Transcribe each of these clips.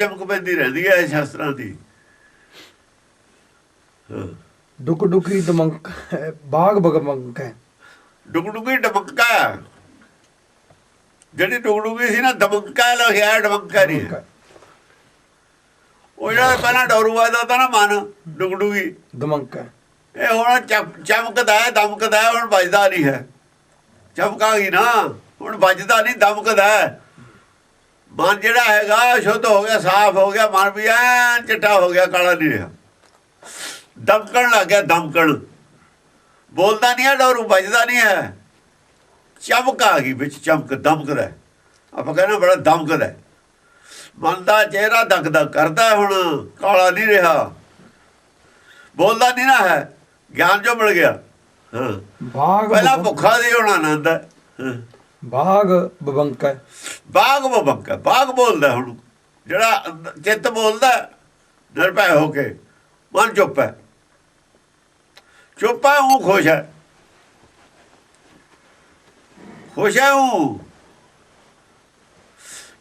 ਚਮਕ ਪੈਂਦੀ ਰਹਿੰਦੀ ਹੈ ਸ਼ਾਸਤਰਾਂ ਦੀ। ਹਾਂ। ਡੁਕ ਡੁਕੀ ਦਮੰਕ ਹੈ, ਬਾਗ ਬਗਮੰਕ ਹੈ। ਡੁਗਡੁਗੀ ਡਮਕਾ ਜਿਹੜੀ ਡੁਗਡੁਗੀ ਸੀ ਨਾ ਦਮਕਾ ਲਖਿਆ ਡਮਕਾ ਨਹੀਂ ਹੈ। ਉਹ ਜਿਹੜਾ ਪਹਿਲਾਂ ਡੋਰੂਆ ਦਾ ਤਾਂ ਨਾ ਮਨ ਡੁਗਡੁਗੀ ਦਮੰਕ ਹੈ। ਇਹ ਹੁਣ ਚਮ- ਚਮਕਦਾ ਹੈ ਦਮਕਦਾ ਹੈ ਹੁਣ ਵੱਜਦਾ ਨਹੀਂ ਹੈ। ਚਮਕਾ ਗਈ ਨਾ ਹੁਣ ਵੱਜਦਾ ਨਹੀਂ ਦਮਕਦਾ ਹੈ। ਮਨ ਜਿਹੜਾ ਹੈਗਾ ਸ਼ੁੱਧ ਹੋ ਗਿਆ ਸਾਫ਼ ਹੋ ਗਿਆ ਮਨ ਵੀ ਐਨ ਚਿੱਟਾ ਹੋ ਗਿਆ ਕਾਲਾ ਨਹੀਂ ਰਿਹਾ। ਦਮਕਣ ਲੱਗ ਗਿਆ ਦਮਕਣ। ਬੋਲਦਾ ਨਹੀਂ ਹੈ ਡੋਰੂ ਵੱਜਦਾ ਨਹੀਂ ਹੈ। ਚਮਕ ਆ ਗਈ ਵਿੱਚ ਚਮਕ ਦਮਕਦਾ। ਆਪਾਂ ਕਹਿੰਦੇ ਬੜਾ ਦਮਕਦਾ। ਮਨ ਦਾ ਚਿਹਰਾ ਦਗਦਾ ਕਰਦਾ ਹੁਣ ਕਾਲਾ ਨਹੀਂ ਰਿਹਾ। ਬੋਲਦਾ ਨਹੀਂ ਨਾ ਹੈ ਗਿਆਨ ਜੋ ਮਿਲ ਗਿਆ। ਹਾਂ। ਪਹਿਲਾਂ ਭੁੱਖਾ ਦੀ ਹੁਣ ਆਨੰਦ ਹਾਂ। ਬਾਗ ਬਬੰਕ। ਹੈ ਬਾਗ ਬਬੰਕ ਹੈ ਬਾਗ ਬੋਲਦਾ ਹੁਣ। ਜਿਹੜਾ ਚਿੱਤ ਬੋਲਦਾ, ਨਿਰਭੈ ਹੋ ਕੇ, ਮਨ ਚੁੱਪ ਹੈ। ਚੁੱਪ ਹੈ ਉਹ ਖੁਸ਼ ਹੈ। ਖੁਸ਼ ਹੈ ਉਹ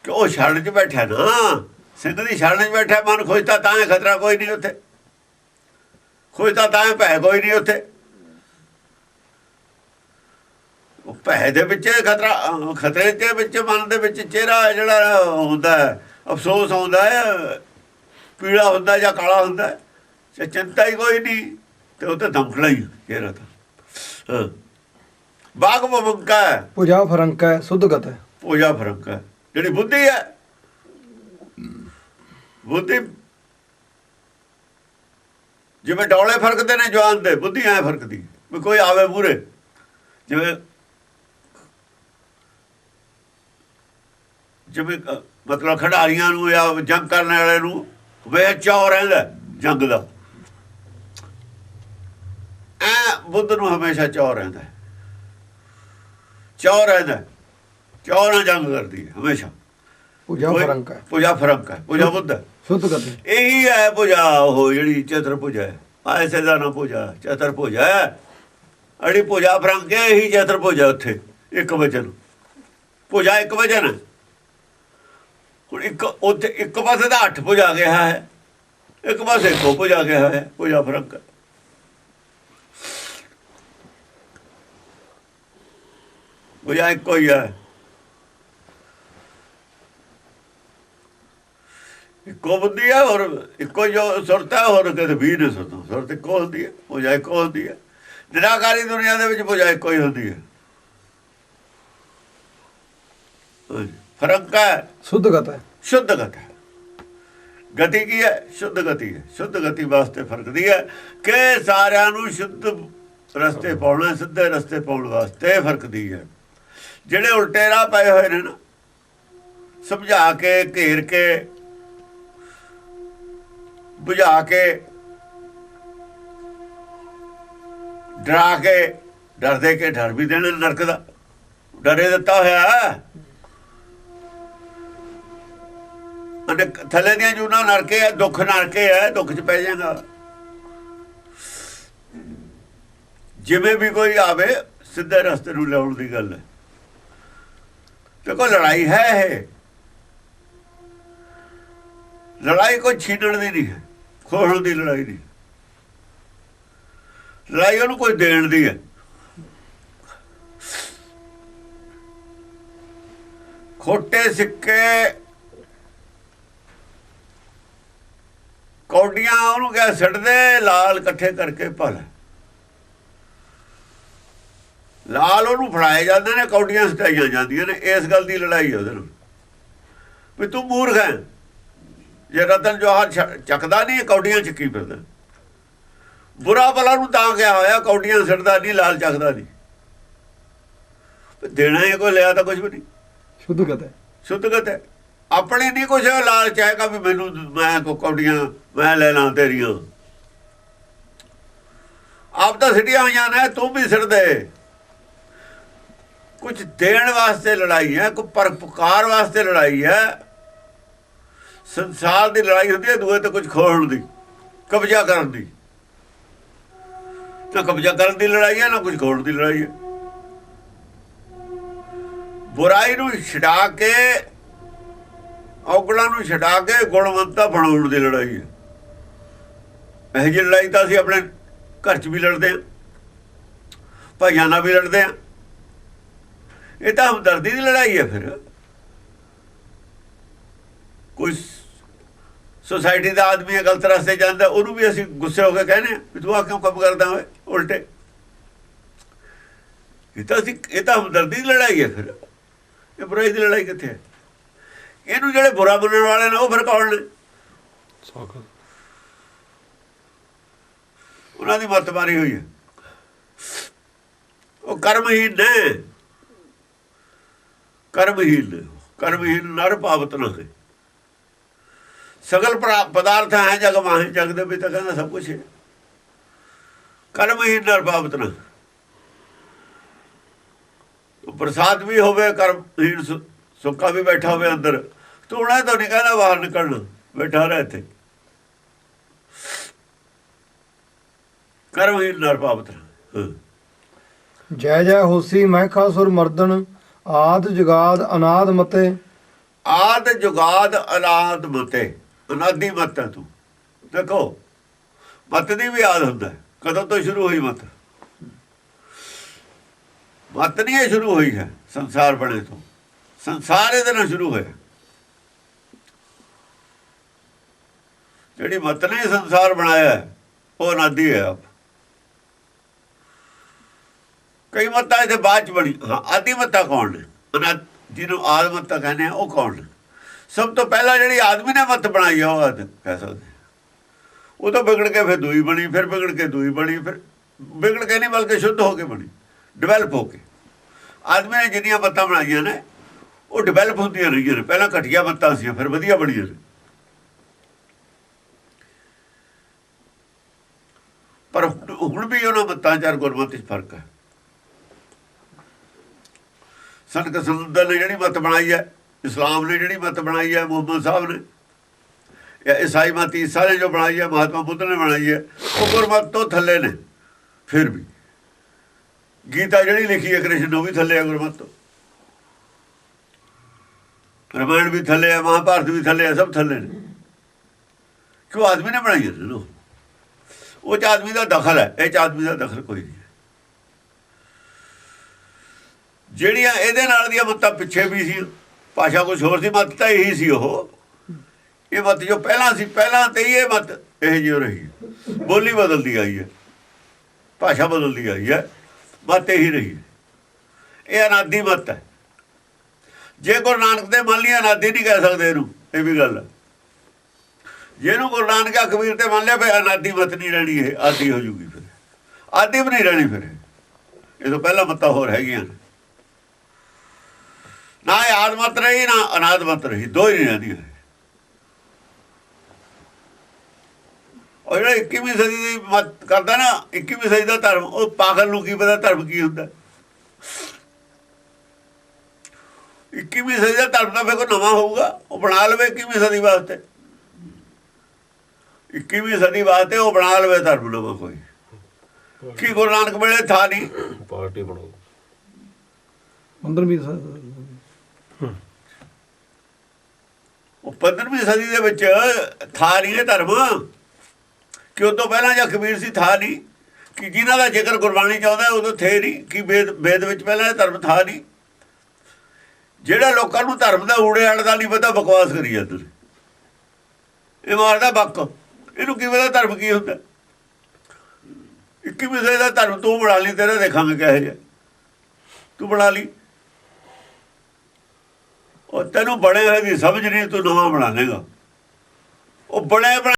ਕਿ ਉਹ ਛੜਨ 'ਚ ਬੈਠਾ ਨਾ? ਸਿੰਘ ਦੀ ਛੜਨ 'ਚ ਬੈਠਾ, ਮਨ ਖੁਸ਼ ਤਾਂ ਤਾਂ ਹੈ, ਖਤਰਾ ਕੋਈ ਨਹੀਂ ਉੱਥੇ। ਖੁਸ਼ ਤਾਂ ਤਾਂ ਭੈ ਕੋਈ ਨਹੀਂ ਉੱਥੇ ਉਹ ਭੈ ਦੇ ਵਿੱਚ ਖਤਰਾ ਖਤਰੇ ਦੇ ਵਿੱਚ ਮਨ ਦੇ ਵਿੱਚ ਚਿਹਰਾ ਜਿਹੜਾ ਹੁੰਦਾ ਹੈ, ਅਫਸੋਸ ਆਉਂਦਾ ਹੈ ਪੀੜਾ ਹੁੰਦਾ ਜਾਂ ਕਾਲਾ ਹੁੰਦਾ ਹੈ, ਤੇ ਚਿੰਤਾ ਹੀ ਕੋਈ ਨਹੀਂ ਤੇ ਉਹ ਤਾਂ ਦਮਕਣਾ ਹੀ ਚਿਹਰਾ ਤਾਂ। ਬਾਗ ਬਮੰਕਾ ਹੈ। ਪੁਜਾ ਫਰੰਕ ਸੁਧਗਤ ਪੂਜਾ ਫ਼ਰਕ ਜਿਹੜੀ ਬੁੱਧੀ ਹੈ। ਬੁੱਧੀ ਜਿਵੇਂ ਡੌਲੇ ਫਰਕਦੇ ਨੇ ਜਵਾਨ ਦੇ ਬੁੱਧੀ ਐ ਫਰਕਦੀ ਕੋਈ ਆਵੇ ਮੂਰੇ ਜਿਵੇਂ ਜਿਵੇਂ ਮਤਲਬ ਖਿਡਾਰੀਆਂ ਨੂੰ ਜਾਂ ਜੰਗ ਕਰਨ ਵਾਲੇ ਨੂੰ ਵੇ ਚਾਅ ਰਹਿੰਦਾ ਜੰਗ ਦਾ। ਐ ਬੁੱਧ ਨੂੰ ਹਮੇਸ਼ਾ ਚਾਅ ਰਹਿੰਦਾ। ਚਾਅ ਰਹਿੰਦਾ। ਚਾਅ ਨਾਲ ਜੰਗ ਕਰਦੀ ਹੈ ਹਮੇਸ਼ਾ। ਪੁਜਾ ਫਰੰਕ ਹੈ। ਪੂਜਾ ਫਰੰਕ ਹੈ ਪੂਜਾ ਬੁੱਧ। ਸੁਧਗਤ ਹੈ। ਇਹੀ ਹੈ ਪੂਜਾ ਉਹ ਜਿਹੜੀ ਚਤਰ ਪੂਜਾ ਹੈ। ਐਸੇ ਦਾ ਨਾ ਪੂਜਾ ਚਤਰ ਪੂਜਾ ਹੈ। ਅੜੀ ਪੂਜਾ ਫਰੰਕ ਹੈ ਇਹੀ ਚਤਰ ਪੂਜਾ ਉੱਥੇ ਇੱਕ ਵਚਨ। ਪੂਜਾ ਇੱਕ ਵਚਨ ਹੈ। ਇੱਕ ਉੱਥੇ ਇੱਕ ਪਾਸੇ ਦਾ ਅੱਠ ਪੁਜਾ ਗਿਆ ਹੈ। ਇੱਕ ਪਾਸੇ ਇੱਕੋ ਪੂਜਾ ਗਿਆ ਹੈ ਪੂਜਾ ਫਰੰਕ। ਹੈ। ਇੱਕੋ ਹੀ ਹੈ। ਇੱਕੋ ਬੁੱਧੀ ਹੈ ਔਰ ਇੱਕੋ ਜੋ ਸੁਰਤ ਹੈ, ਹੋਰ ਕਦੇ ਵੀ ਨਹੀਂ ਸੁਰਤ। ਸੁਰਤ ਇੱਕੋ ਹੁੰਦੀ ਹੈ ਪੂਜਾ ਇੱਕੋ ਹੁੰਦੀ ਹੈ। ਨਿਰਾਕਾਰੀ ਦੁਨੀਆ ਦੇ ਵਿੱਚ ਪੂਜਾ ਇੱਕੋ ਹੀ ਹੁੰਦੀ ਹੈ। ਹਾਂਜੀ। ਫ਼ਰਕ ਹੈ। ਸੁਧਗਤ ਹੈ। ਸ਼ੁੱਧ ਗਤ। ਹੈ ਗਤੀ ਕੀ ਹੈ? ਸ਼ੁੱਧ ਗਤੀ ਹੈ। ਸ਼ੁੱਧ ਗਤੀ ਵਾਸਤੇ ਫਰਕਦੀ ਹੈ ਕਿ ਸਾਰਿਆਂ ਨੂੰ ਸ਼ੁੱਧ ਰਸਤੇ ਪਾਉਣਾ, ਸਿੱਧੇ ਰਸਤੇ ਪਾਉਣ ਵਾਸਤੇ ਫਰਕਦੀ ਹੈ। ਜਿਹੜੇ ਉਲਟੇ ਰਾਹ ਪਏ ਹੋਏ ਨੇ ਨਾ, ਸਮਝਾ ਕੇ, ਘੇਰ ਕੇ, ਬੁਝਾ ਕੇ, ਡਰਾ ਕੇ ਡਰ ਦੇ ਕੇ ਡਰ ਵੀ ਦੇਣਾ ਨਰਕ ਦਾ? ਡਰੇ ਦਿੱਤਾ ਹੋਇਆ ਥੱਲੇ ਦੀਆਂ ਜੂਨਾ ਨਰਕੇ ਹੈ ਦੁੱਖ ਨਰਕੇ ਹੈ ਦੁੱਖ ਚ ਪੈ ਜਾਏਗਾ। ਜਿਵੇਂ ਵੀ ਕੋਈ ਆਵੇ, ਸਿੱਧੇ ਰਸਤੇ ਨੂੰ ਲਿਆਉਣ ਦੀ ਗੱਲ ਹੈ। ਦੇਖੋ ਲੜਾਈ ਹੈ ਇਹ? ਲੜਾਈ ਕੋਈ ਛੀਨਣ ਦੀ ਨਹੀਂ ਹੈ, ਖੋਹਣ ਦੀ ਲੜਾਈ ਨਹੀਂ। ਲੜਾਈ ਉਹਨੂੰ ਕੋਈ ਦੇਣ ਦੀ ਹੈ। ਖੋਟੇ ਸਿੱਕੇ ਕੌਡੀਆਂ ਉਹਨੂੰ ਕਿਹਾ ਛੱਡਦੇ ਲਾਲ ਇਕੱਠੇ ਕਰਕੇ ਭਲ ਲਾਲ ਉਹਨੂੰ ਫੜਾਏ ਜਾਂਦੇ ਨੇ ਕੌਡੀਆਂ ਸਟਾਈਆਂ ਜਾਂਦੀਆਂ ਨੇ ਇਸ ਗੱਲ ਦੀ ਲੜਾਈ ਹੈ ਉਹਦੇ ਨਾਲ। ਵੀ ਤੂੰ ਮੂਰਖ ਹੈ ਜੇ ਰਤਨ ਜੋਹਰ ਚੱਕਦਾ ਨਹੀਂ ਕੌਡੀਆਂ ਚੱਕੀ ਫਿਰਦਾ। ਬੁਰਾ ਭਲਾ ਨੂੰ ਤਾਂ ਗਿਆ ਹੋਇਆ ਕੌਡੀਆਂ ਛੱਡਦਾ ਨਹੀਂ ਲਾਲ ਚੱਕਦਾ ਨਹੀਂ। ਦੇਣਾ ਇਹ ਕੋਈ ਲਿਆ ਤਾਂ ਕੁਝ ਵੀ ਨਹੀਂ। ਸੁਧਗਤ ਹੈ। ਸ਼ੁੱਧਗਤ ਹੈ। ਆਪਣੇ ਨਹੀਂ ਕੁਛ ਲਾਲਚ ਹੈਗਾ ਵੀ ਮੈਨੂੰ, ਮੈਂ ਕੋ ਕੌਡੀਆਂ ਮੈਂ ਲੈ ਲਾਂ ਤੇਰੀਆਂ। ਆਪ ਤਾਂ ਸਿੱਟੀਆਂ ਹੋਈਆਂ ਨੇ, ਤੂੰ ਵੀ ਸਿਰ ਦੇ। ਕੁਝ ਦੇਣ ਵਾਸਤੇ ਲੜਾਈ ਹੈ, ਕੋਈ ਪਰਪਕਾਰ ਵਾਸਤੇ ਲੜਾਈ ਹੈ। ਸੰਸਾਰ ਦੀ ਲੜਾਈ ਹੁੰਦੀ ਹੈ, ਦੂਏ ਤੇ ਕੁਝ ਖੋਹਣ ਦੀ, ਕਬਜ਼ਾ ਕਰਨ ਦੀ। ਨਾ ਕਬਜ਼ਾ ਕਰਨ ਦੀ ਲੜਾਈ ਹੈ, ਨਾ ਕੁਝ ਖੋਹਣ ਦੀ ਲੜਾਈ ਹੈ। ਬੁਰਾਈ ਨੂੰ ਛਡਾ ਕੇ ਔਗਣਾਂ ਨੂੰ ਛਡਾ ਕੇ ਗੁਣਵੰਤਾ ਬਣਾਉਣ ਦੀ ਲੜਾਈ ਹੈ। ਇਹ ਜਿਹੀ ਲੜਾਈ ਤਾਂ ਅਸੀਂ ਆਪਣੇ ਘਰ 'ਚ ਵੀ ਲੜਦੇ ਹਾਂ, ਭਾਈਆਂ ਨਾਲ ਵੀ ਲੜਦੇ ਹਾਂ। ਇਹ ਤਾਂ ਹਮਦਰਦੀ ਦੀ ਲੜਾਈ ਹੈ ਫਿਰ। ਕੋਈ ਸੋਸਾਇਟੀ ਦਾ ਆਦਮੀ ਹੈ ਗਲਤ ਰਸਤੇ ਜਾਂਦਾ, ਉਹਨੂੰ ਵੀ ਅਸੀਂ ਗੁੱਸੇ ਹੋ ਕੇ ਕਹਿੰਦੇ ਹਾਂ ਵੀ ਤੂੰ ਆ ਕਿਉਂ ਕੰਮ ਕਰਦਾ ਓਏ, ਉਲਟੇ। ਇਹ ਤਾਂ ਅਸੀਂ, ਇਹ ਤਾਂ ਹਮਦਰਦੀ ਦੀ ਲੜਾਈ ਹੈ ਫਿਰ। ਇਹ ਬੁਰਾਈ ਦੀ ਲੜਾਈ ਕਿੱਥੇ ਹੈ? ਇਹਨੂੰ ਜਿਹੜੇ ਬੁਰਾ ਮੰਨਣ ਵਾਲੇ ਨੇ ਉਹ ਫਿਰ ਕੌਣ ਨੇ? ਉਹਨਾਂ ਦੀ ਮੱਤ ਮਾਰੀ ਹੋਈ ਹੈ। ਉਹ ਕਰਮਹੀਨ ਨੇ। ਕਰਮਹੀਨ। ਕਰਮਹੀਨ ਨਰ ਪਾਵਤ ਨਾ ਹੈ ਸਗਲ ਪਦਾਰਥ ਹੈ ਜਗ ਮਾਹੇ ਜਗ ਦੇ ਵਿੱਚ ਤਾਂ ਕਹਿੰਦਾ ਸਭ ਕੁਝ ਹੈ। ਕਰਮਹੀਨ ਨਰ ਪਾਵਤ ਨਾ ਉਹ ਪ੍ਰਸਾਦ ਵੀ ਹੋਵੇ ਕਰਮਹੀਨ ਸੁੱਕਾ ਵੀ ਬੈਠਾ ਹੋਵੇ ਅੰਦਰ। ਤੂਣਾ ਤਾਂ ਨਹੀਂ ਕਹਿੰਦਾ ਬਾਹਰ ਨਿਕਲਣਾ। ਬੈਠਾ ਰਹਿ ਇੱਥੇ। ਕਰਮਹੀਨ ਨਰ ਪਾਵਤ ਨਾ ਹਾਂ। ਜੈ ਜੈ ਹੋਸੀ ਮਹਿਖਾ ਸੁਰ ਮਰਦਨ ਆਦ ਜੁਗਾਦ ਅਨਾਦ ਮਤੇ। ਆਦ ਜੁਗਾਦ ਅਨਾਦ ਮਤੇ। ਅਨਾਦੀ ਮਤ ਹੈ ਤੂੰ। ਦੇਖੋ ਮਤ ਦੀ ਵੀ ਆਦ ਹੁੰਦਾ ਹੈ। ਕਦੋਂ ਤੋਂ ਸ਼ੁਰੂ ਹੋਈ ਮਤ? ਮਤ ਨਹੀਂ ਇਹ ਸ਼ੁਰੂ ਹੋਈ ਹੈ ਸੰਸਾਰ ਬਣੇ ਤੋਂ। ਸੰਸਾਰ ਇਹਦੇ ਨਾਲ ਸ਼ੁਰੂ ਹੋਇਆ। ਜਿਹੜੀ ਮਤ ਨੇ ਸੰਸਾਰ ਬਣਾਇਆ, ਉਹ ਅਨਾਦੀ ਹੈ ਆਪ। ਕਈ ਮੱਤਾਂ ਇਹਦੇ ਬਾਅਦ ਚ ਬਣੀ, ਹਾਂ, ਆਦੀ ਮੱਤਾ ਕੌਣ ਨੇ? ਅਨਾਦ, ਜਿਹਨੂੰ ਆਦ ਮੱਤਾ ਕਹਿੰਦੇ ਆ, ਉਹ ਕੌਣ ਨੇ? ਸਭ ਤੋਂ ਪਹਿਲਾਂ ਜਿਹੜੀ ਆਦਮੀ ਨੇ ਮੱਤ ਬਣਾਈ ਆ, ਉਹ ਆਦ ਕਹਿ ਸਕਦੇ ਉਹ ਤਾਂ ਵਿਗੜ ਕੇ ਫਿਰ ਦੂਈ ਬਣੀ, ਫਿਰ ਵਿਗੜ ਕੇ ਦੂਈ ਬਣੀ, ਫਿਰ ਵਿਗੜ ਕੇ ਨਹੀਂ, ਬਲਕਿ ਸ਼ੁੱਧ ਹੋ ਕੇ ਬਣੀ ਡਿਵੈਲਪ ਹੋ ਕੇ। ਆਦਮੀ ਨੇ ਜਿੰਨੀਆਂ ਮੱਤਾਂ ਬਣਾਈਆਂ ਨੇ ਉਹ ਡਿਵੈਲਪ ਹੁੰਦੀਆਂ ਰਹੀਆਂ ਨੇ। ਪਹਿਲਾਂ ਘਟੀਆ ਮੱਤਾਂ ਸੀ, ਫਿਰ ਵਧੀਆ ਬਣੀਆਂ ਨੇ। ਪਰ ਹੁਣ ਵੀ ਉਹਨਾਂ ਮੱਤਾਂ ਚਾਰ ਗੁਰਮਤਿ 'ਚ ਫ਼ਰਕ ਹੈ। ਸੰਤ ਸੰਦਰ ਨੇ ਜਿਹੜੀ ਮਤ ਬਣਾਈ ਹੈ, ਇਸਲਾਮ ਨੇ ਜਿਹੜੀ ਮਤ ਬਣਾਈ ਹੈ, ਮੁਹੰਮਦ ਸਾਹਿਬ ਨੇ, ਜਾਂ ਈਸਾਈ ਮਤ ਈਸਾ ਨੇ ਜੋ ਬਣਾਈ ਹੈ, ਮਹਾਤਮਾ ਬੁੱਧ ਨੇ ਬਣਾਈ ਹੈ, ਉਹ ਗੁਰਮਤ ਤੋਂ ਥੱਲੇ ਨੇ, ਫਿਰ ਵੀ। ਗੀਤਾ ਜਿਹੜੀ ਲਿਖੀ ਹੈ ਕ੍ਰਿਸ਼ਨ, ਉਹ ਵੀ ਥੱਲੇ ਹੈ ਗੁਰਮਤ ਤੋਂ। ਰਮਾਇਣ ਵੀ ਥੱਲੇ ਹੈ ਮਹਾਭਾਰਤ ਵੀ ਥੱਲੇ ਹੈ ਸਭ ਥੱਲੇ ਨੇ। ਕਿਉਂ ਆਦਮੀ ਨੇ ਬਣਾਈ ਹੈ ਨਾ ਉਹ ਚ ਆਦਮੀ ਦਾ ਦਖਲ ਹੈ, ਇਹ ਚ ਆਦਮੀ ਦਾ ਦਖਲ ਕੋਈ ਨਹੀਂ ਹੈ। ਜਿਹੜੀਆਂ ਇਹਦੇ ਨਾਲ ਦੀਆਂ ਮੱਤਾਂ ਪਿੱਛੇ ਵੀ ਸੀ, ਭਾਸ਼ਾ ਕੁਝ ਹੋਰ ਸੀ, ਮੱਤ ਤਾਂ ਇਹੀ ਸੀ ਉਹ। ਇਹ ਮੱਤ ਜੋ ਪਹਿਲਾਂ ਸੀ, ਪਹਿਲਾਂ ਤੇ ਹੀ ਇਹ ਮੱਤ ਇਹ ਜਿਹੀ ਰਹੀ ਬੋਲੀ ਬਦਲਦੀ ਆਈ ਹੈ, ਭਾਸ਼ਾ ਬਦਲਦੀ ਆਈ ਹੈ, ਮੱਤ ਇਹੀ ਰਹੀ ਹੈ। ਇਹ ਅਨਾਦੀ ਮੱਤ ਹੈ। ਜੇ ਗੁਰੂ ਨਾਨਕ ਦੇ ਮੰਨ ਲਿਆ ਅਨਾਦੀ ਨਹੀਂ ਕਹਿ ਸਕਦੇ ਇਹਨੂੰ, ਇਹ ਵੀ ਗੱਲ ਹੈ ਜਿਹਨੂੰ ਗੁਰੂ ਨਾਨਕ ਆ ਕਬੀਰ ਤੇ ਮੰਨ ਲਿਆ, ਫਿਰ ਅਨਾਦੀ ਮਤ ਨਹੀਂ ਰਹਿਣੀ ਇਹ, ਆਦੀ ਹੋ ਜੂਗੀ ਫਿਰ। ਆਦੀ ਵੀ ਨਹੀਂ ਰਹਿਣੀ ਫਿਰ ਇਹ। ਤੋਂ ਪਹਿਲਾਂ ਮੱਤਾਂ ਹੋਰ ਹੈਗੀਆਂ ਨੇ। ਨਾ ਇਹ ਆਦਮਤ ਰਹੀ, ਨਾ ਅਨਾਦ ਅਨਾਦਮਤ ਰਹੀ, ਦੋ ਹੀ ਨਹੀਂ ਰਹਿੰਦੀਆਂ ਉਹ ਜਿਹੜਾ 21ਵੀਂ ਸਦੀ ਦੀ ਮਤ ਕਰਦਾ ਨਾ 21ਵੀਂ ਸਦੀ ਦਾ ਧਰਮ, ਉਹ ਪਾਗਲ ਨੂੰ ਕੀ ਪਤਾ ਧਰਮ ਕੀ ਹੁੰਦਾ। 21ਵੀਂ ਸਦੀ ਦਾ ਧਰਮ ਤਾਂ ਫਿਰ ਕੋਈ ਨਵਾਂ ਹੋਊਗਾ ਉਹ ਬਣਾ ਲਵੇ 21ਵੀਂ ਸਦੀ ਵਾਸਤੇ। 21ਵੀਂ ਸਦੀ ਵਾਸਤੇ ਉਹ ਬਣਾ ਲਵੇ ਧਰਮ ਨਵਾਂ ਕੋਈ। ਕੀ ਗੁਰੂ ਨਾਨਕ ਵੇਲੇ ਥਾ ਨਹੀਂ ਪਾਰਟੀ ਬਣਾਓ। 15ਵੀਂ ਉਹ 15ਵੀਂ ਸਦੀ ਦੇ ਵਿੱਚ ਥਾ ਨਹੀਂ ਇਹ ਧਰਮ। ਕਿ ਉਹ ਤੋਂ ਪਹਿਲਾਂ ਜਾਂ ਕਬੀਰ ਸੀ ਥਾ ਨਹੀਂ ਕਿ ਜਿਨ੍ਹਾਂ ਦਾ ਜ਼ਿਕਰ ਗੁਰਬਾਣੀ ਚ ਆਉਂਦਾ ਉਦੋਂ ਥੇ ਨਹੀਂ ਕਿ ਵੇਦ ਵੇਦ ਵਿੱਚ ਪਹਿਲਾਂ ਇਹ ਧਰਮ ਥਾ ਨਹੀਂ ਜਿਹੜਾ ਲੋਕਾਂ ਨੂੰ ਧਰਮ ਦਾ ਊੜੇ ਅੜਦਾ ਨਹੀਂ ਪਤਾ, ਬਕਵਾਸ ਕਰੀ ਜਾਂਦੇ ਇਹ ਮਾਰਦਾ ਬੱਕ। ਇਹਨੂੰ ਕੀ ਪਤਾ ਧਰਮ ਕੀ ਹੁੰਦਾ? 21ਵੀਂ ਸਦੀ ਦਾ ਧਰਮ ਤੂੰ ਬਣਾ ਲਈ, ਤੇਰਾ ਦੇਖਾਂਗੇ ਕਿਹੋ ਜਿਹਾ। ਤੂੰ ਬਣਾ ਲਈ। ਉਹ ਤੈਨੂੰ ਬੜੇ ਹੋਏ ਦੀ ਸਮਝ ਨਹੀਂ, ਤੂੰ ਨਵਾਂ ਬਣਾ ਲੇਗਾ ਉਹ ਬਣੇ ਬਣਾ